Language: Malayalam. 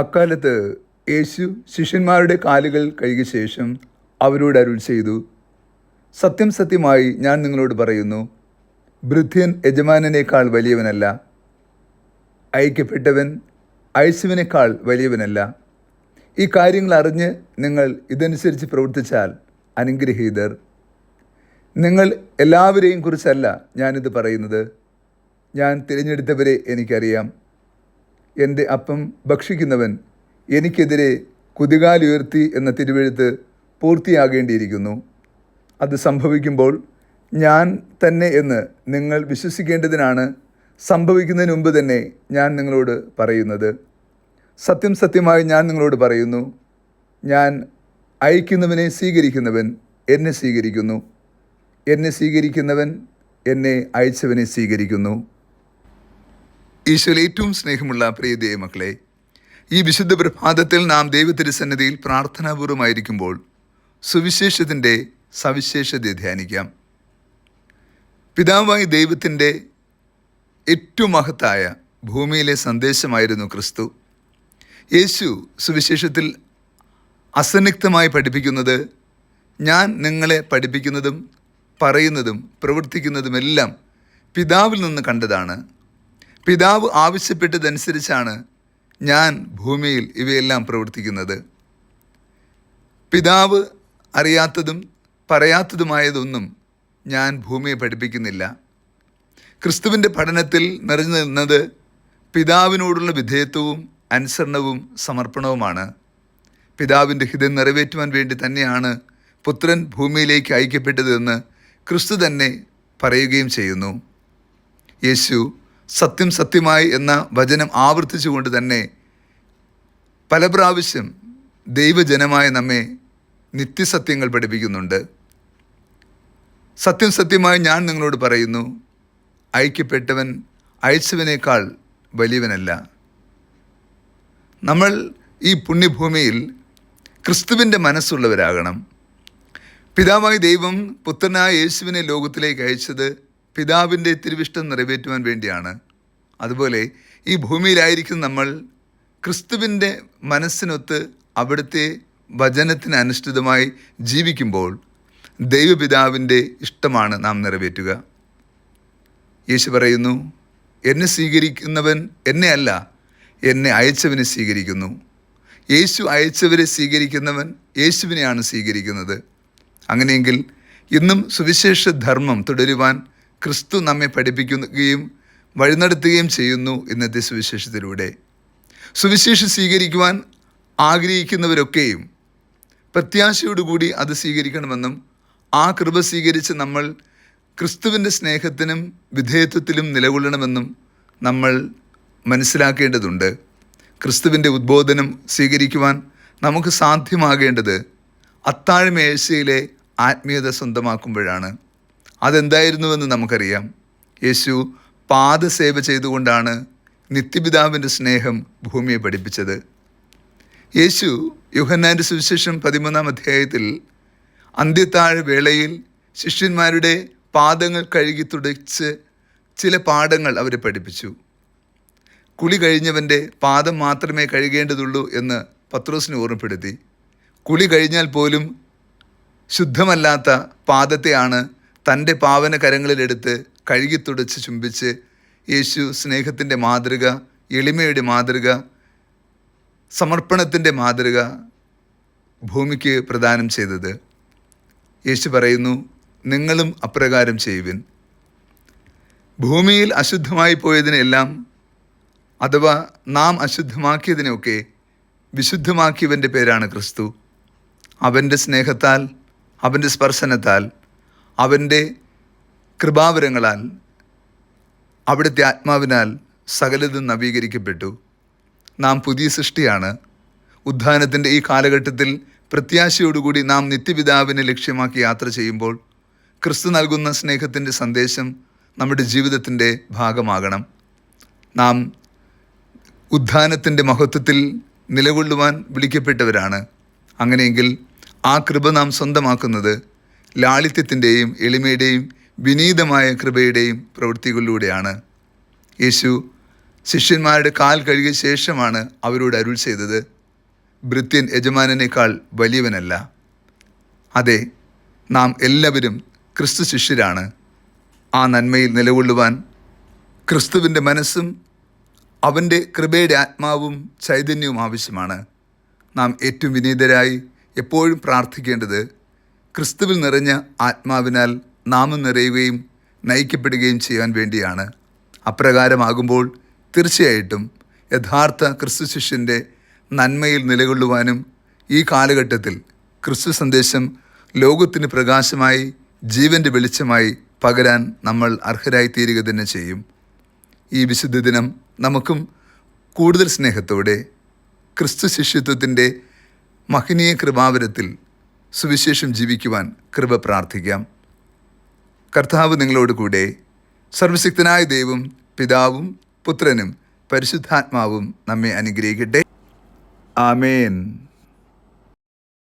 അക്കാലത്ത് യേശു ശിഷ്യന്മാരുടെ കാലുകൾ കഴുകിയ ശേഷം അവരോട് അരുൾ ചെയ്തു സത്യം സത്യമായി ഞാൻ നിങ്ങളോട് പറയുന്നു ഭൃത്യൻ യജമാനനേക്കാൾ വലിയവനല്ല അയക്കപ്പെട്ടവൻ അയച്ചവനേക്കാൾ വലിയവനല്ല. ഈ കാര്യങ്ങൾ അറിഞ്ഞ് നിങ്ങൾ ഇതനുസരിച്ച് പ്രവർത്തിച്ചാൽ അനുഗ്രഹീതർ. നിങ്ങൾ എല്ലാവരെയും കുറിച്ചല്ല ഞാനിത് പറയുന്നത്. ഞാൻ തിരഞ്ഞെടുത്തവരെ എനിക്കറിയാം. എന്റെ അപ്പം ഭക്ഷിക്കുന്നവൻ എനിക്കെതിരെ കുതികാലുയർത്തി എന്ന തിരുവെഴുത്ത് പൂർത്തിയാകേണ്ടിയിരിക്കുന്നു. അത് സംഭവിക്കുമ്പോൾ ഞാൻ തന്നെ എന്ന് നിങ്ങൾ വിശ്വസിക്കേണ്ടതിനാണ് സംഭവിക്കുന്നതിന് മുമ്പ് തന്നെ ഞാൻ നിങ്ങളോട് പറയുന്നത്. സത്യം സത്യമായി ഞാൻ നിങ്ങളോട് പറയുന്നു. ഞാൻ അയക്കുന്നവനെ സ്വീകരിക്കുന്നവൻ എന്നെ സ്വീകരിക്കുന്നു. എന്നെ സ്വീകരിക്കുന്നവൻ എന്നെ അയച്ചവനെ സ്വീകരിക്കുന്നു. ഈശോയിൽ ഏറ്റവും സ്നേഹമുള്ള പ്രിയ ദൈവമക്കളെ ഈ വിശുദ്ധ പ്രഭാതത്തിൽ നാം ദൈവത്തിരുസന്നതിയിൽ പ്രാർത്ഥനാപൂർവമായിരിക്കുമ്പോൾ സുവിശേഷത്തിന്റെ സവിശേഷത ധ്യാനിക്കാം. പിതാവായ ദൈവത്തിന്റെ ഏറ്റവും മഹത്തായ ഭൂമിയിലെ സന്ദേശമായിരുന്നു ക്രിസ്തു. യേശു സുവിശേഷത്തിൽ അസന്നിഗ്ധമായി പഠിപ്പിക്കുന്നത് ഞാൻ നിങ്ങളെ പഠിപ്പിക്കുന്നതും പറയുന്നതും പ്രവർത്തിക്കുന്നതുമെല്ലാം പിതാവിൽ നിന്ന് കണ്ടതാണ്. പിതാവ് ആവശ്യപ്പെട്ടതനുസരിച്ചാണ് ഞാൻ ഭൂമിയിൽ ഇവയെല്ലാം പ്രവർത്തിക്കുന്നത്. പിതാവ് അറിയാത്തതും പറയാത്തതുമായതൊന്നും ഞാൻ ഭൂമിയെ പഠിപ്പിക്കുന്നില്ല. ക്രിസ്തുവിന്റെ പഠനത്തിൽ നിറഞ്ഞു നിന്നത് പിതാവിനോടുള്ള വിധേയത്വവും അനുസരണവും സമർപ്പണവുമാണ്. പിതാവിന്റെ ഹിതം നിറവേറ്റുവാൻ വേണ്ടി തന്നെയാണ് പുത്രൻ ഭൂമിയിലേക്ക് അയക്കപ്പെട്ടതെന്ന് ക്രിസ്തു തന്നെ പറയുകയും ചെയ്യുന്നു. യേശു സത്യം സത്യമായി എന്ന വചനം ആവർത്തിച്ചുകൊണ്ട് തന്നെ പല പ്രാവശ്യം ദൈവജനമായ നമ്മെ നിത്യസത്യങ്ങൾ പഠിപ്പിക്കുന്നുണ്ട്. സത്യം സത്യമായി ഞാൻ നിങ്ങളോട് പറയുന്നു അയക്കപ്പെട്ടവൻ അയച്ചവനേക്കാൾ വലിയവനല്ല. നമ്മൾ ഈ പുണ്യഭൂമിയിൽ ക്രിസ്തുവിന്റെ മനസ്സുള്ളവരാകണം. പിതാവായ ദൈവം പുത്രനായ യേശുവിനെ ലോകത്തിലേക്ക് അയച്ചത് പിതാവിന്റെ തിരുവിഷ്ടം നിറവേറ്റുവാൻ വേണ്ടിയാണ്. അതുപോലെ ഈ ഭൂമിയിലായിരിക്കും നമ്മൾ ക്രിസ്തുവിന്റെ മനസ്സിനൊത്ത് അവിടുത്തെ വചനത്തിന് അനുഷ്ഠിതമായി ജീവിക്കുമ്പോൾ ദൈവപിതാവിന്റെ ഇഷ്ടമാണ് നാം നിറവേറ്റുക. യേശു പറയുന്നു എന്നെ സ്വീകരിക്കുന്നവൻ എന്നെ അല്ല എന്നെ അയച്ചവനെ സ്വീകരിക്കുന്നു. യേശു അയച്ചവരെ സ്വീകരിക്കുന്നവൻ യേശുവിനെയാണ് സ്വീകരിക്കുന്നത്. അങ്ങനെയെങ്കിൽ ഇന്നും സുവിശേഷ ധർമ്മം തുടരുവാൻ ക്രിസ്തു നമ്മെ പഠിപ്പിക്കുകയും വഴിനടത്തുകയും ചെയ്യുന്നു ഇന്നത്തെ സുവിശേഷത്തിലൂടെ. സുവിശേഷം സ്വീകരിക്കുവാൻ ആഗ്രഹിക്കുന്നവരൊക്കെയും പ്രത്യാശയോടുകൂടി അത് സ്വീകരിക്കണമെന്നും ആ കൃപ സ്വീകരിച്ച് നമ്മൾ ക്രിസ്തുവിന്റെ സ്നേഹത്തിനും വിധേയത്വത്തിലും നിലകൊള്ളണമെന്നും നമ്മൾ മനസ്സിലാക്കേണ്ടതുണ്ട്. ക്രിസ്തുവിന്റെ ഉദ്ബോധനം സ്വീകരിക്കുവാൻ നമുക്ക് സാധ്യമാകേണ്ടത് അത്താഴമേഴ്ചയിലെ ആത്മീയത സ്വന്തമാക്കുമ്പോഴാണ്. അതെന്തായിരുന്നുവെന്ന് നമുക്കറിയാം. യേശു പാദസേവ ചെയ്തുകൊണ്ടാണ് നിത്യപിതാവിന്റെ സ്നേഹം ഭൂമിയെ പഠിപ്പിച്ചത്. യേശു യുഹന്നാന്റെ സുവിശേഷം പതിമൂന്നാം അധ്യായത്തിൽ അന്ത്യത്താഴ വേളയിൽ ശിഷ്യന്മാരുടെ പാദങ്ങൾ കഴുകി തുടച്ച് ചില പാഠങ്ങൾ അവരെ പഠിപ്പിച്ചു. കുളി കഴിഞ്ഞവന്റെ പാദം മാത്രമേ കഴുകേണ്ടതുള്ളൂ എന്ന് പത്രോസിനെ ഓർമ്മപ്പെടുത്തി. കുളി കഴിഞ്ഞാൽ പോലും ശുദ്ധമല്ലാത്ത പാദത്തെയാണ് തന്റെ പാവന കരങ്ങളിലെടുത്ത് കഴുകി തുടച്ച് ചുംബിച്ച് യേശു സ്നേഹത്തിന്റെ മാതൃക എളിമയുടെ മാതൃക സമർപ്പണത്തിന്റെ മാതൃക ഭൂമിക്ക് പ്രദാനം ചെയ്തത്. യേശു പറയുന്നു നിങ്ങളും അപ്രകാരം ചെയ്യുവിൻ. ഭൂമിയിൽ അശുദ്ധമായി പോയതിനെല്ലാം അഥവാ നാം അശുദ്ധമാക്കിയതിനെയൊക്കെ വിശുദ്ധമാക്കിയവന്റെ പേരാണ് ക്രിസ്തു. അവന്റെ സ്നേഹത്താൽ അവന്റെ സ്പർശനത്താൽ അവന്റെ കൃപാവരങ്ങളാൽ അവിടുത്തെ ആത്മാവിനാൽ സകലതും നവീകരിക്കപ്പെട്ടു. നാം പുതിയ സൃഷ്ടിയാണ്. ഉദ്ധാനത്തിന്റെ ഈ കാലഘട്ടത്തിൽ പ്രത്യാശയോടുകൂടി നാം നിത്യപിതാവിനെ ലക്ഷ്യമാക്കി യാത്ര ചെയ്യുമ്പോൾ ക്രിസ്തു നൽകുന്ന സ്നേഹത്തിന്റെ സന്ദേശം നമ്മുടെ ജീവിതത്തിന്റെ ഭാഗമാകണം. നാം ഉദ്ധാനത്തിന്റെ മഹത്വത്തിൽ നിലകൊള്ളുവാൻ വിളിക്കപ്പെട്ടവരാണ്. അങ്ങനെയെങ്കിൽ ആ കൃപ നാം സ്വന്തമാക്കുന്നത് ലാളിത്യത്തിന്റെയും എളിമയുടെയും വിനീതമായ കൃപയുടെയും പ്രവൃത്തികളിലൂടെയാണ് യേശു ശിഷ്യന്മാരുടെ കാൽ കഴുകിയ ശേഷമാണ് അവരോട് അരുൾ ചെയ്തത്. ഭൃത്യൻ യജമാനനേക്കാൾ വലിയവനല്ല. അതെ നാം എല്ലാവരും ക്രിസ്തു ശിഷ്യരാണ്. ആ നന്മയിൽ നിലകൊള്ളുവാൻ ക്രിസ്തുവിന്റെ മനസ്സും അവന്റെ കൃപയുടെ ആത്മാവും ചൈതന്യവും ആവശ്യമാണ്. നാം ഏറ്റവും വിനീതരായി എപ്പോഴും പ്രാർത്ഥിക്കേണ്ടത് ക്രിസ്തുവിൽ നിറഞ്ഞ ആത്മാവിനാൽ നാമം നിറയുകയും നയിക്കപ്പെടുകയും ചെയ്യാൻ വേണ്ടിയാണ്. അപ്രകാരമാകുമ്പോൾ തീർച്ചയായിട്ടും യഥാർത്ഥ ക്രിസ്തു ശിഷ്യന്റെ നന്മയിൽ നിലകൊള്ളുവാനും ഈ കാലഘട്ടത്തിൽ ക്രിസ്തു സന്ദേശം ലോകത്തിന് പ്രകാശമായി ജീവന്റെ വെളിച്ചമായി പകരാൻ നമ്മൾ അർഹരായി തീരുക തന്നെ ചെയ്യും. ഈ വിശുദ്ധ ദിനം നമുക്കും കൂടുതൽ സ്നേഹത്തോടെ ക്രിസ്തു ശിഷ്യത്വത്തിന്റെ മഹനീയ കൃപാവരത്തിൽ സുവിശേഷം ജീവിക്കുവാൻ കൃപ പ്രാർത്ഥിക്കാം. കർത്താവ് നിങ്ങളോട് കൂടെ സർവശക്തനായ ദൈവം പിതാവും പുത്രനും പരിശുദ്ധാത്മാവും നമ്മെ അനുഗ്രഹിക്കട്ടെ. ആമേൻ.